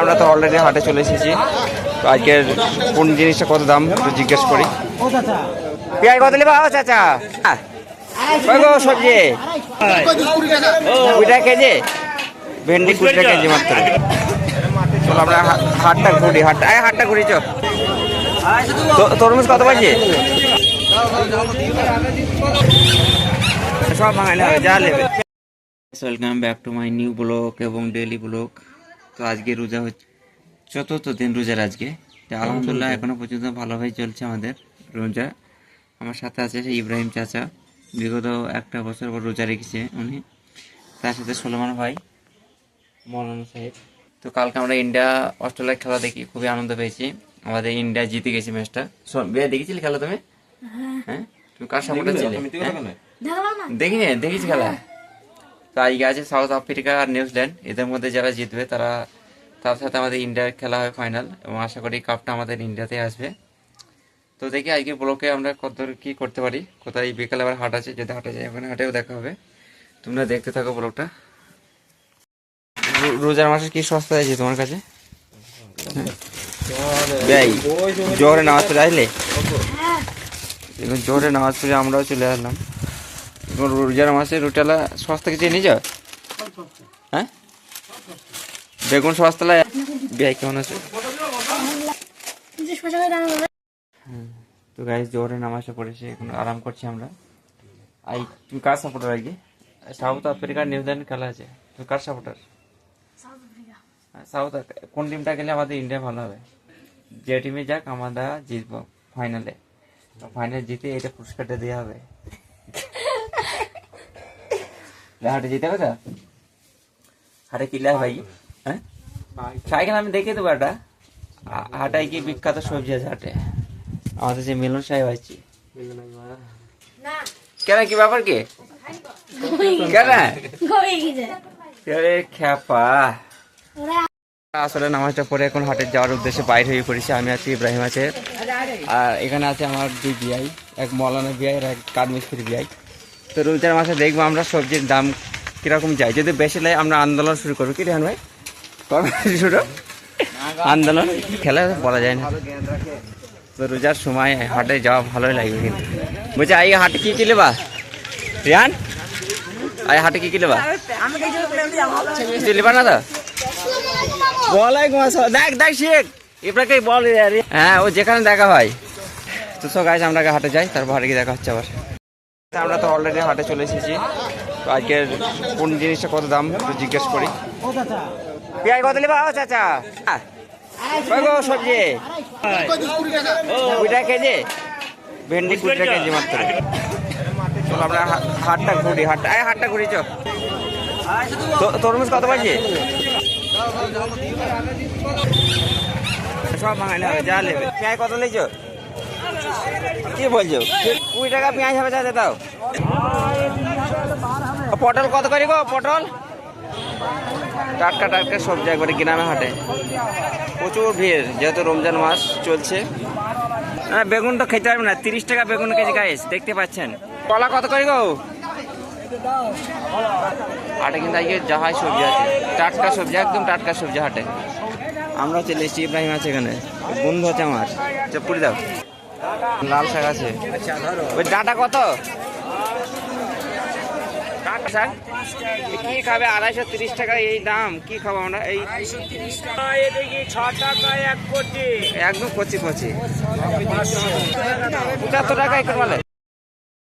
আমরা তো অলরেডি হাটে চলে এসেছি। তো আজকের কোন জিনিসটা কত দাম, একটু জিজ্ঞেস করি। পেঁয়াজ কত নেবা? চাচা। হ্যাঁ। গো সবজি? কুড়ি টাকা কেজি। ভেন্ডি কুড়ি টাকা কেজি মাত্র। চলো আমরা হাটটা ঘুরি, হাটটা এই হাটটা ঘুরি, চো। তরমুজ কত বাজে? সব ভাঙানি হবে, যা নেবে। Welcome back to my new blog এবং ডেলি ব্লগ তো আজকে রোজা হচ্ছে চতুর্থ দিন রোজার আজকে। তো আলহামদুলিল্লাহ এখনও পর্যন্ত ভালোভাবে চলছে আমাদের রোজা। আমার সাথে আছে সেই ইব্রাহিম চাচা বিগত একটা বছর পর রোজা রেখেছে উনি। তার সাথে সোলমান ভাই মৌলানা সাহেব। তো কালকে আমরা ইন্ডিয়া অস্ট্রেলিয়ার খেলা দেখি খুবই আনন্দ পেয়েছি। আমাদের ইন্ডিয়া জিতে গেছে ম্যাচটা। বিয়ে দেখেছিলে খেলা তুমি? হ্যাঁ। তুমি কার সাপোর্টার ছিলে? হ্যাঁ? দেখিনি দেখিস খেলা। তো আজকে আছে সাউথ আফ্রিকা আর নিউজিল্যান্ড এদের মধ্যে যারা জিতবে তারা তার সাথে আমাদের ইন্ডিয়ার খেলা হয় ফাইনাল এবং আশা করি কাপটা আমাদের ইন্ডিয়াতে আসবে। তো দেখি আজকে ব্লকে আমরা কত কি করতে পারি কোথায় বিকালে আবার হাট আছে যদি হাটে যাই ওখানে হাটেও দেখা হবে। তোমরা দেখতে থাকো ব্লগটা রো- রোজার মাসে কি সস্তা আছে তোমার কাছে? ব্যয় জোরে নামাজ পড়ে আসলে? এখন জোরে নামাজ পড়ে আমরাও চলে আসলাম। এখন রোজার মাসে রুটালা সস্তা কিছু নিয়ে যাও হ্যাঁ? বেগুন সস্তা লাগে ব্যয় কেমন আছে? তো গাইজ জোরে নামাজে পড়েছে, এখন আরাম করছি আমরা। আই, তুমি কার সাপোর্টার আজকে? সাউথ আফ্রিকা নিউজিল্যান্ড খেলা আছে। তুমি কার সাপোর্টার সাউথ কোন টিমটা গেলে আমাদের ইন্ডিয়া ভালো হবে? যে টিমে যাক, আমরা জিতবো ফাইনালে ফাইনাল জিতে এটা পুরস্কারটা দেওয়া হবে। হাটে জিতে হবে তো হাটে কিলা ভাই? হ্যাঁ? সাইকেল আমি দেখে দেবো একটা হাটায় কি বিখ্যাত সবজি আছে হাটে? আমাদের যে মিলন সাহেব আছে। কেন? কি ব্যাপার কি? খ্যাপা। আসলে নামাজটা পরে এখন হাটে যাওয়ার উদ্দেশ্যে বাইরে হয়ে পড়েছি। আমি আছি ইব্রাহিম আছে। আর এখানে আছে আমার দুই বিআই এক মৌলানা বিআই আর এক কাঠমিস্ত্রি বিআই তো রোজার মাসে দেখব আমরা সবজির দাম কীরকম যায়। যদি বেশি লাগে আমরা আন্দোলন শুরু করব। কি রেহান ভাই? কবে শুরু? আন্দোলন? খেলা বলা যায় না। তো রোজার সময় হাটে যাওয়া ভালোই লাগবে কিন্তু। বলছি আই হাটে কী কিলে বা রিয়ান? আই হাটে কী কিলে বা লিবা না তো? ওয়ালাইকুম আসসালাম। দেখ দেখ শেখ। এবারকে বল। হ্যাঁ ও যেখানে দেখা হয়। তো সব গাছ আমরা হাটে যাই তারপর হাটে গিয়ে দেখা হচ্ছে আবার। আমরা তো অলরেডি হাটে চলে এসেছি। আজকের কোন জিনিসটা কত দাম, একটু জিজ্ঞেস করি। পেঁয়াজ কত নেবা? চাচা। গো সবজি? কুড়ি কেজি? ভেন্ডি কুড়ি টাকা কেজি মাত্র। চলো আমরা হাটটা ঘুরি, হাটটা আয় হাটটা ঘুরি চো তরমুজ কত বাজে? সব ভাঙানি হবে, যা নেবে। পেঁয়াজ কত লেছো কি বলছো? কুড়ি টাকা পেঁয়াজ হবে যাতে দাও। পটল কত করে গো, পটল? টাটকা টাটকা সবজি একবারে গ্রামে হাটে। প্রচুর ভিড়, যেহেতু রমজান মাস চলছে। হ্যাঁ বেগুন তো খেতে পারবে না, তিরিশ টাকা বেগুন কেজি গাইস দেখতে পাচ্ছেন। কলা কত করে গো? হাটে কিন্তু আজকে যাহাই সবজি আছে। টাটকা সবজি, একদম টাটকা সবজি হাটে। আমরা চলে এসেছি ইব্রাহিম আছে এখানে, বন্ধু আছে আমার। চপুরি দাও। লাল শাক আছে। ওই ডাটা কত? কি খাবে? আড়াইশো তিরিশ টাকা এই দাম। কি খাব আমরা? এই একদম কচি কচি। পঁচাত্তর টাকা একটু বলে।